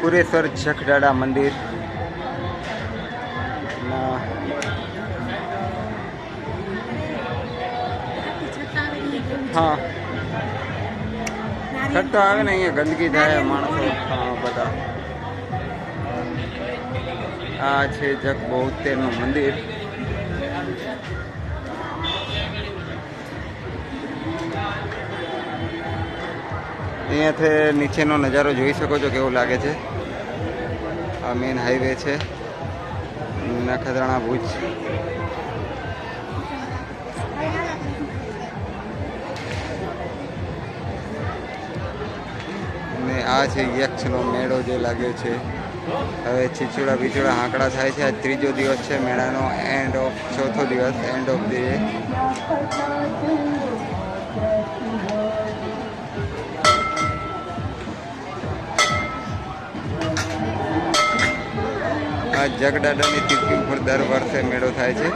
પુરેશ્વર જખડાડા મંદિર. હા. ખર્ચો આવે ને અહીંયા ગંદકી થાય માણસો. બધા. આ છે જગ બોતેરનું મંદિર. અહીંયાથી નીચેનો નજારો જોઈ શકો છો કેવો લાગે છે. આ મેઇન હાઈવે છે. નખત્રાણા ભુજ. ને આ છે યક્ષનો મેળો જે લાગ્યો છે. હવે છીછુડા બીચુડા હાંકડા થાય છે. આ ત્રીજો દિવસ છે મેળાનો. એન્ડ ઓફ ચોથો દિવસ. એન્ડ ઓફ ધી આ જગડાડાની તિથિ ઉપર દર વર્ષે મેળો થાય છે.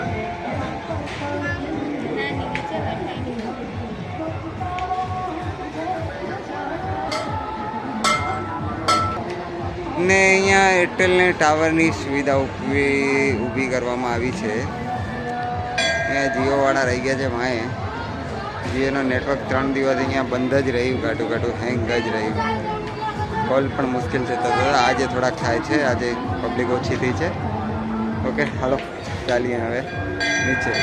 ને અહીંયા એરટેલને ટાવરની સુવિધા ઊભી ઊભી કરવામાં આવી છે. અહીંયા જીઓવાળા રહી ગયા છે માએ. જીઓનો નેટવર્ક ત્રણ દિવસ અહીંયા બંધ જ રહ્યું કાટું ઘાટું હેંગ જ રહ્યું. કોલ પણ મુશ્કેલ છે તો આજે થોડાક થાય છે, આજે પબ્લિક ઓછી થઈ છે. ઓકે હાલો, ચાલીએ હવે, નીચે.